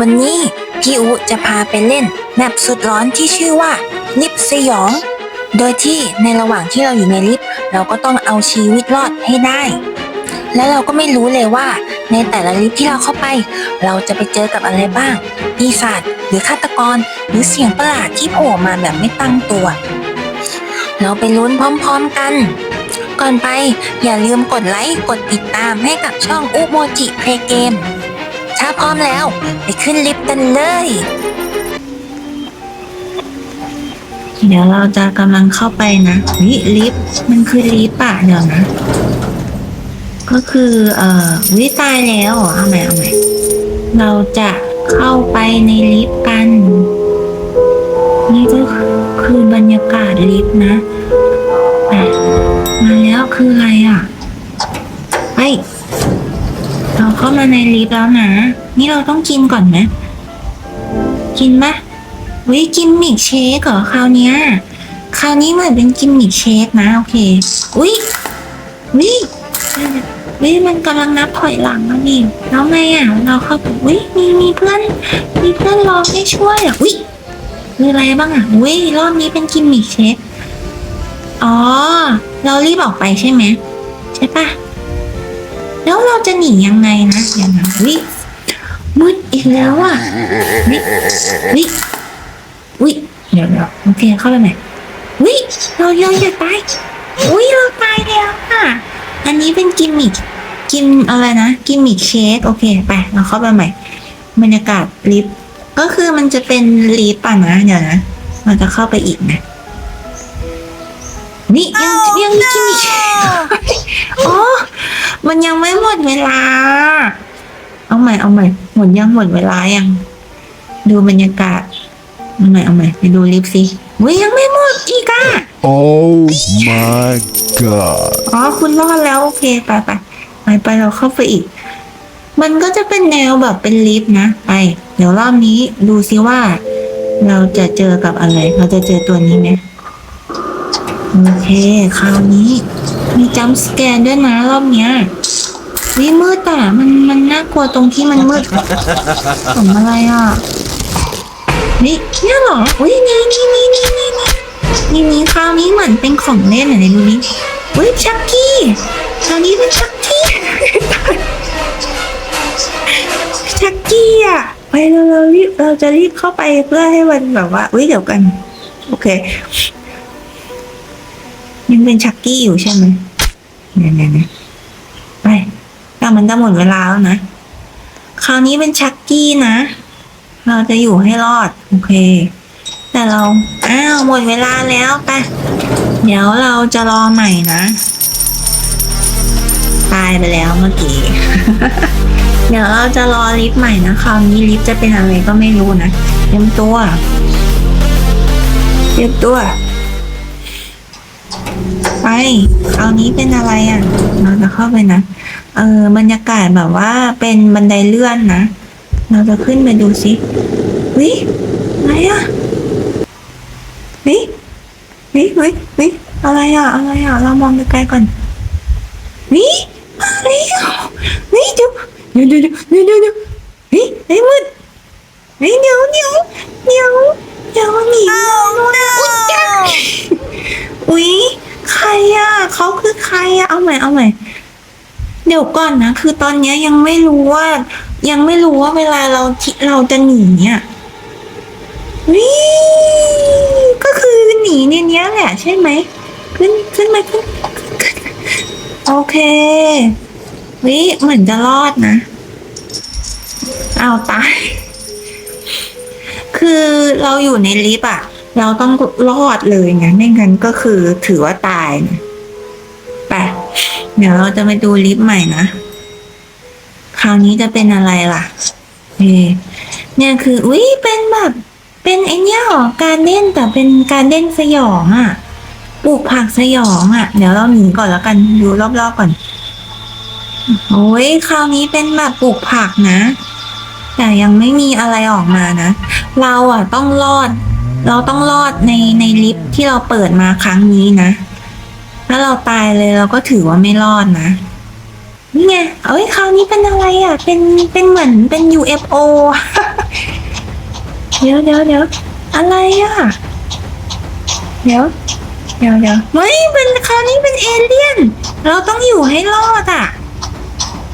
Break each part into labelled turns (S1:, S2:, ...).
S1: วันนี้พี่อุจะพาไปเล่นแมปสุดร้อนที่ชื่อว่าลิฟสยอง โดยที่ในระหว่างที่เราอยู่ในลิฟต์เราก็ต้องเอาชีวิตรอดให้ได้ และเราก็ไม่รู้เลยว่า ในแต่ละลิฟต์ที่เราเข้าไป เราจะไปเจอกับอะไรบ้างปีศาจหรือฆาตกรหรือเสียงประหลาดที่โผล่มาแบบไม่ตั้งตัว เราไปลุ้นพร้อมๆกัน ก่อนไปอย่าลืมกดไลค์กดติดตามให้กับช่องอุโมจิเพลเกม ถ้าพร้อมแล้ว ไปขึ้นลิฟต์กันเลย
S2: เดี๋ยวเราจะกำลังเข้าไปนะวิลิฟต์มันคือลิฟต์อะเดี๋ยวนะ ก็คือ เอ่อวิตายแล้วเหรอเอาใหม่เอาใหม่เราจะเข้าไปในลิฟต์กัน นี่ก็คือบรรยากาศลิฟต์นะอะมาแล้วคืออะไรอะ ไป เราเข้ามาในลิฟต์แล้วนะ นี่เราต้องกินก่อนไหมกินไหมวิกิมมิกเชคเหรอคราวเนี้ยคราวนี้เหมือนเป็นกิมมิกเชคนะ โอเค อุ้ยวิวิมันกำลังนับถอยหลังแล้วนี่แล้วไงอะ เราเข้าไปวิมีมีเพื่อน มีเพื่อนรอให้ช่วยอะวิคืออะไรบ้างอะวิรอบนี้เป็นกิมมิกเชคอ๋อ เรารีบออกไปใช่ไหมใช่ปะ แล้วเราจะหนียังไงนะเดี๋ยวนะวิมืดอีกแล้วอะวิวิอุ้ยเดี๋ยวเดี๋ยวโอเคเข้าไปใหม่อุ้ยเราเราอย่าตายอุ้ยเราตายแล้วค่ะ อันนี้เป็นกิมมิคกิมอะไรนะ กิมมิคเชคโอเคไปเราเข้าไปใหม่ บรรยากาศลิฟต์ก็คือมันจะเป็นลิฟต์อะนะเดี๋ยวนะเราจะเข้าไปอีกนะ นี่ยังยังมีกิมมิคเชคอ๋อ มันยังไม่หมดเวลา เอาใหม่เอาใหม่หมดยังหมดเวลายัง ดูบรรยากาศ เอาใหม่เอาใหม่ไปดูลิฟต์สิเว้ยยังไม่หมดอีกอะ
S3: Oh my god.
S2: อ๋อคุณรอดแล้วโอเคไปไปไปไปเราเข้าไปอีก มันก็จะเป็นแนวแบบเป็นลิฟต์นะไป เดี๋ยวรอบนี้ดูซิว่า เราจะเจอกับอะไร เราจะเจอตัวนี้ไหม โอเค คราวนี้ มีจัมสแกนด้วยนะรอบเนี้ยวิมืดแต่มันมันน่ากลัวตรงที่มันมืดผมอะไรอะ นี่เนี่ยหรอ อุ้ยนี่นี่นี่นี่นี่นี่นี่คราวนี้เหมือนเป็นของเล่นอะไรดูนี่อุ้ยชักกี้คราวนี้เป็นชักกี้ชักกี้อะไปเราเรารีบเราจะรีบเข้าไปเพื่อให้มันแบบว่าอุ้ยเดี๋ยวกัน โอเค ยังเป็นชักกี้อยู่ใช่ไหมเนี่ยเนี่ยเนี่ยไปแต่มันจะหมดเวลาแล้วนะ คราวนี้เป็นชักกี้นะ เราจะอยู่ให้รอด โอเค แต่เรา อ้าว หมดเวลาแล้วไปเดี๋ยวเราจะรอใหม่นะ ตายไปแล้วเมื่อกี้ เดี๋ยวเราจะรอลิฟต์ใหม่นะ คราวนี้ลิฟต์จะเป็นอะไรก็ไม่รู้นะ เตรียมตัว เตรียมตัว ไปคราวนี้เป็นอะไรอะ เราจะเข้าไปนะ เออบรรยากาศแบบว่าเป็นบันไดเลื่อนนะ เราจะขึ้นไปดูสิวิอะไรอะวิวิวิวิอะไรอะ อะไรอะ เรามองไกลๆก่อนวิอะไรอะวิเดี๋ยวเดี๋ยวเดี๋ยวเดี๋ยวเดี๋ยวเดี๋ยววิไอ้มืดวิเดี๋ยวเดี๋ยวเดี๋ยวเดี๋ยวหนีอุ๊ยจ้าอุ๊ย ใครอะเขาคือใครอะเอาใหม่เอาใหม่ เดี๋ยวก่อนนะ คือตอนเนี้ยยังไม่รู้ว่า ยังไม่รู้ว่าเวลาเราที่เราจะหนีเนี่ยวิก็คือหนีในเนี้ยแหละใช่ไหมขึ้นขึ้นมาขึ้นขึ้นโอเควิเหมือนจะรอดนะเอาตาย คือเราอยู่ในลิฟต์อะ เราต้องรอดเลยไงไม่งั้นก็คือถือว่าตายนะไปเดี๋ยวเราจะไปดูลิฟต์ใหม่นะ คราวนี้จะเป็นอะไรล่ะเนี่ยคืออุ้ยเป็นแบบเป็นไอเนี้ยหรอการเล่นแต่เป็นการเล่นสยองอะ่ะปลูกผักสยองอะ่ะ เดี๋ยวเราหนีก่อนแล้วกันดูรอบๆก่อนโอ้ยคราวนี้เป็นแบบปลูกผักนะ แต่ยังไม่มีอะไรออกมานะ เราอะต้องรอด เราต้องรอดในในลิฟต์ที่เราเปิดมาครั้งนี้นะ ถ้าเราตายเลยเราก็ถือว่าไม่รอดนะ นี่ไง เอ้ยคราวนี้เป็นอะไรอะ เป็นเป็นเหมือนเป็น UFO เดี๋ยวเดี๋ยวเดี๋ยวอะไรอะ เดี๋ยวเดี๋ยวเดี๋ยวไม่เป็นคราวนี้เป็นเอเลี่ยน เราต้องอยู่ให้รอดอะ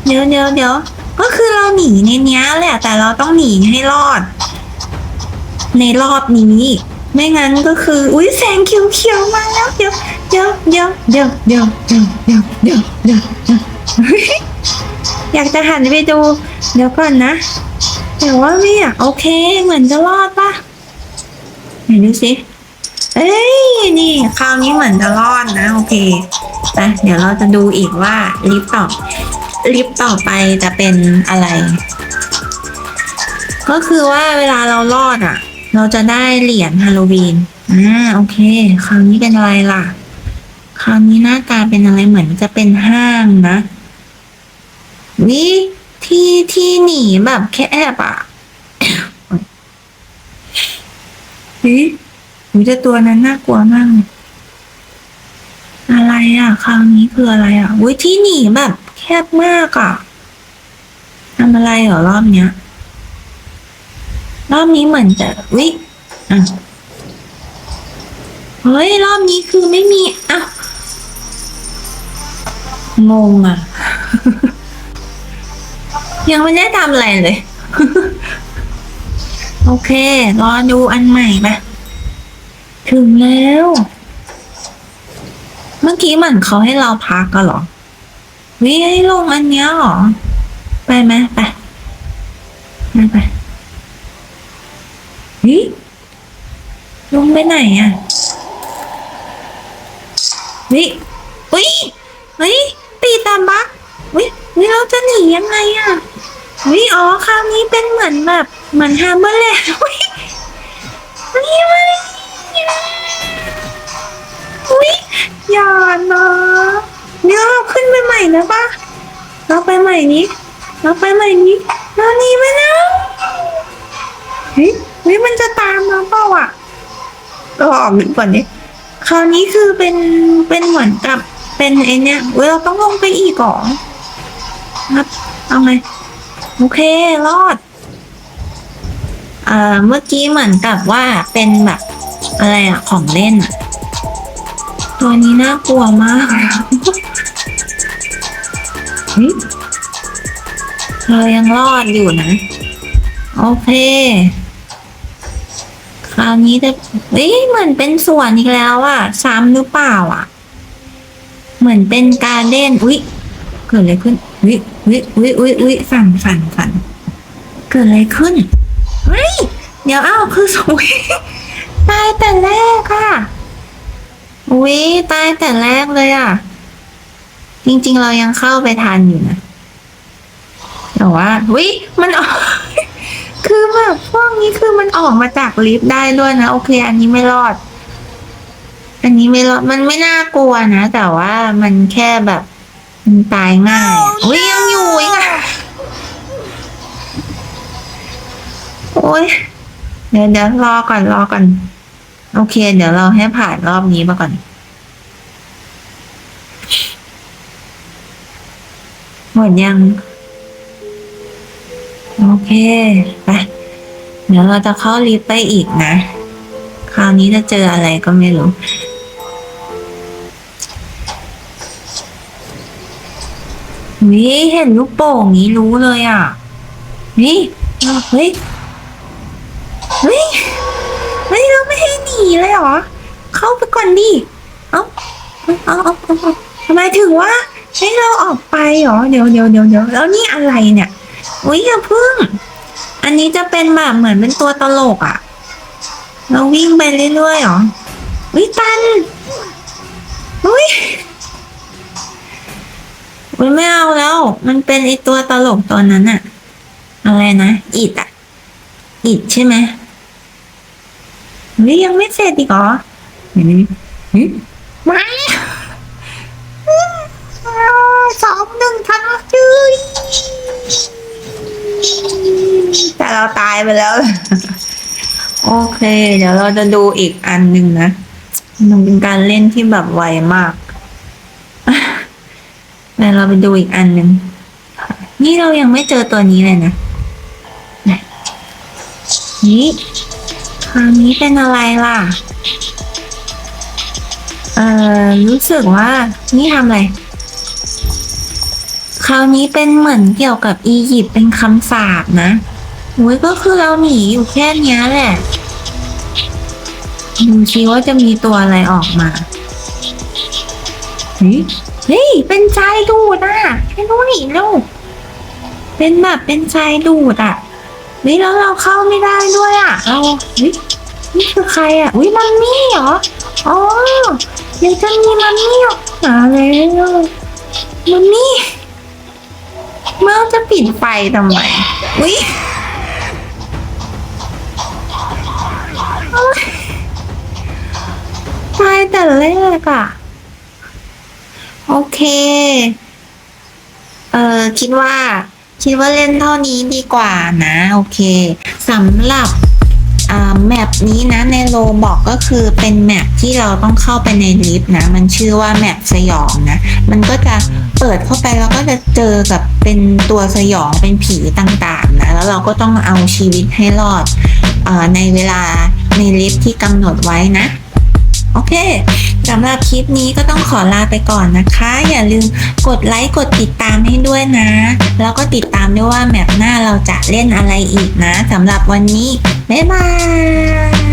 S2: เดี๋ยวเดี๋ยวเดี๋ยวก็คือเราหนีในเนี้ยแหละ แต่เราต้องหนีให้รอด ในรอบนี้ ไม่งั้นก็คือ อุ้ยแสงเขียวๆมาแล้วเดี๋ยวเดี๋ยวเดี๋ยวเดี๋ยวเดี๋ยวเดี๋ยวเดี๋ยวเดี๋ยวเดี๋ยวเดี๋ยวอยากจะหันไปดู เดี๋ยวก่อนนะแต่ว่าไม่อยากโอเค เหมือนจะรอดปะไหนดูสิเอ้ยนี่คราวนี้เหมือนจะรอดนะโอเคไปเดี๋ยวเราจะดูอีกว่าลิฟต์ต่อลิฟต์ต่อไปจะเป็นอะไร ก็คือว่าเวลาเรารอดอะ เราจะได้เหรียญฮาโลวีนอ่าโอเค คราวนี้เป็นอะไรล่ะ คราวนี้หน้าตาเป็นอะไรเหมือนจะเป็นห้างนะ วิที่ที่หนีแบบแคบอะวิวิแต่ตัวนั้นน่ากลัวมากเลยอะไรอะ คราวนี้คืออะไรอะวิที่หนีแบบแคบมากอะทำอะไรเหรอรอบเนี้ย รอบนี้เหมือนจะวิอะเฮ้ย รอบนี้คือไม่มีอ้าวงงอะ ยังไม่ได้ทำอะไรเลย โอเค รอดูอันใหม่ไปถึงแล้ว เมื่อกี้เหมือนเขาให้เราพักกันหรอ วิให้ลงอันเนี้ยหรอ ไปไหมไป ไปไป วิลงไปไหนอะวิวิวิตีตามบักวิวิเราจะหนียังไงอะวิอ๋อคราวนี้เป็นเหมือนแบบเหมือนฮาร์เบอร์แลนด์วินี่มาวิอย่านะเดี๋ยเราขึ้นไปใหม่นะปะเราไปใหม่นี้เราไปใหม่นี้เราหนีไปแล้วเเราออกดีกว่านี้คราวนี้คือเป็นเป็นเหมือนกับเป็นไอเนี้ยเว้ยเราต้องลงไปอีกเหรอครับเอาไงโอเครอดเอ่อเมื่อกี้เหมือนกับว่าเป็นแบบอะไรอะของเล่นอะตัวนี้น่ากลัวมากเฮ้ยเรายังรอดอยู่นะ โอเค คราวนี้จะเอ้ยเหมือนเป็นสวนอีกแล้วอะซ้ำหรือเปล่าอะเหมือนเป็นการเด่นอุ๊ยเกิดอะไรขึ้นวิวิวิวิวิฝันฝันฝันเกิดอะไรขึ้นเฮ้ยเดี๋ยวอ้าวคือสวยตายแต่แรกค่ะวิตายแต่แรกเลยอะจริง ๆ เรายังเข้าไปทันอยู่นะแต่ว่าวิมันออก คือแบบพวกนี้คือมันออกมาจากลิฟต์ได้ด้วยนะ โอเค อันนี้ไม่รอด อันนี้ไม่รอด มันไม่น่ากลัวนะ แต่ว่ามันแค่แบบมันตายง่ายอะอุ้ยยังอยู่อีกอะโอ้ยเดี๋ยวเดี๋ยวรอก่อนรอก่อน โอเค เดี๋ยวเราให้ผ่านรอบนี้มาก่อน หมดยัง โอเคไปเดี๋ยวเราจะเข้าลิฟต์ไปอีกนะ คราวนี้จะเจออะไรก็ไม่รู้วิเห็นลูกโป่งนี้รู้เลยอะ นี่เฮ้ย เฮ้ย เฮ้ยเราไม่ให้หนีเลยเหรอ เข้าไปก่อนดิ เอ้า เอาเอาเอาเอาทำไมถึงว่าให้เราออกไปเหรอ เดี๋ยวเดี๋ยวเดี๋ยวเดี๋ยวแล้วนี่อะไรเนี่ย อุ้ยอย่าพึ่ง อันนี้จะเป็นแบบเหมือนเป็นตัวตลกอะ เราวิ่งไปเรื่อยๆหรอวิตันอุ้ยอุ้ยไม่เอาแล้ว มันเป็นไอตัวตลกตัวนั้นอะอะไรนะอิดอะอิดใช่ไหมเฮ้ยยังไม่เสร็จอีกเหรอไม่สองหนึ่งทันจืย แต่เราตายไปแล้ว โอเค เดี๋ยวเราจะดูอีกอันหนึ่งนะมันเป็นการเล่นที่แบบไวมากเดี๋ยวเราไปดูอีกอันหนึ่งนี่เรายังไม่เจอตัวนี้เลยนะนนี่คราวนี้เป็นอะไรล่ะ เอ่อ รู้สึกว่า นี่ทำอะไร คราวนี้เป็นเหมือนเกี่ยวกับอียิปต์เป็นคำสาปนะอุ้ยก็คือเราหนีอยู่แค่นี้แหละดูซิว่าจะมีตัวอะไรออกมาเฮ้ยเฮ้ย เป็นใจดูดอะแค่นู้นนี่ลูกเป็นแบบเป็นใจดูดอะเฮ้ยแล้วเราเข้าไม่ได้ด้วยอะเราเฮ้ยนี่คือใครอะอุ้ยมัมมี่เหรออ๋อเดี๋ยวจะมีมัมมี่ออกมาแล้วมัมมี่ เมื่อจะปิดไฟทำไมอุ้ยโอ๊ยตายแต่แรกอะโอเค เออคิดว่า คิดว่าเล่นเท่านี้ดีกว่านะ โอเคสำหรับ แมปนี้นะในโลบอกก็คือเป็นแมปที่เราต้องเข้าไปในลิฟต์นะ มันชื่อว่าแมปสยองนะ มันก็จะเปิดเข้าไปแล้วก็จะเจอกับเป็นตัวสยองเป็นผีต่างๆนะ แล้วเราก็ต้องเอาชีวิตให้รอดอในเวลาในลิฟต์ที่กำหนดไว้นะ โอเค สำหรับคลิปนี้ก็ต้องขอลาไปก่อนนะคะ อย่าลืมกดไลค์กดติดตามให้ด้วยนะ แล้วก็ติดตามด้วยว่าแมปหน้าเราจะเล่นอะไรอีกนะสำหรับวันนี้ บ๊ายบาย